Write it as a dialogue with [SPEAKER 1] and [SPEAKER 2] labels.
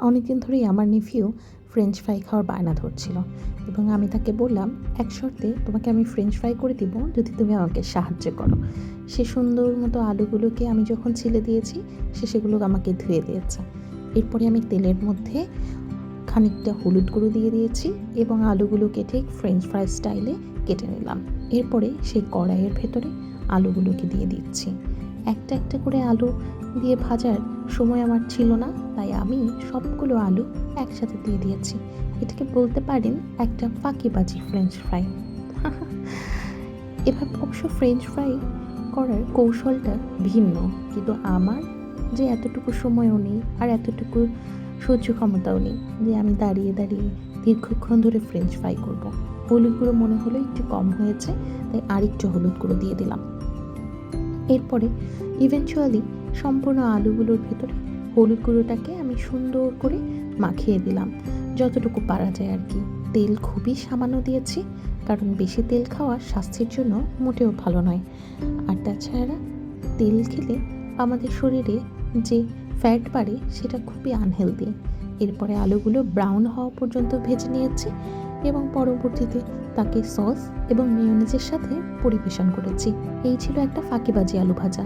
[SPEAKER 1] অনেকদিন ধরেই আমার নেফিউ ফ্রেঞ্চ ফ্রাই খাওয়ার বায়না ধরছিল এবং আমি তাকে বললাম, এক শর্তে তোমাকে আমি ফ্রেঞ্চ ফ্রাই করে দিব যদি তুমি আমাকে সাহায্য করো। সে সুন্দর মতো আলুগুলোকে আমি যখন ছিলে দিয়েছি, সে সেগুলো আমাকে ধুয়ে দিয়েছে। এরপরে আমি তেলের মধ্যে খানিকটা হলুদ গুঁড়ো দিয়ে দিয়েছি এবং আলুগুলোকে ঠিক ফ্রেঞ্চ ফ্রাই স্টাইলে কেটে নিলাম। এরপরে সেই কড়াইয়ের ভেতরে আলুগুলোকে দিয়ে দিচ্ছি। একটা একটা করে আলু দিয়ে ভাজার সময় আমার ছিল না, তাই আমি সবগুলো আলু একসাথে দিয়ে দিয়েছি। এটাকে বলতে পারেন একটা ফাঁকিবাজি ফ্রেঞ্চ ফ্রাই এভাবে অবশ্য ফ্রেঞ্চ ফ্রাই করার কৌশলটা ভিন্ন, কিন্তু আমার যে এতটুকু সময়ও নেই আর এতটুকু সহ্য ক্ষমতাও নেই যে আমি দাঁড়িয়ে দাঁড়িয়ে দীর্ঘক্ষণ ধরে ফ্রেঞ্চ ফ্রাই করব। হলুদ গুঁড়ো মনে হলো একটু কম হয়েছে, তাই আরেকটু হলুদ গুঁড়ো দিয়ে দিলাম। এরপরে ইভেনচুয়ালি সম্পূর্ণ আলুগুলোর ভেতরে হলুদ গুঁড়োটাকে আমি সুন্দর করে মাখিয়ে দিলাম। যতটুকু পারা যায় আর কি। তেল খুবই সামান্য দিয়েছি, কারণ বেশি তেল খাওয়া স্বাস্থ্যের জন্য মোটেও ভালো নয়। আর তাছাড়া তেল খেলে আমাদের শরীরে যে ফ্যাট বাড়ে সেটা খুবই আনহেলদি এরপরে আলুগুলো ব্রাউন হওয়া পর্যন্ত ভেজে নিয়েছি। এবং পরবর্তীতে তাকে সস এবং মেয়নিজের সাথে পরিবেশন করেছি। এই ছিল একটা ফাঁকিবাজি আলু ভাজা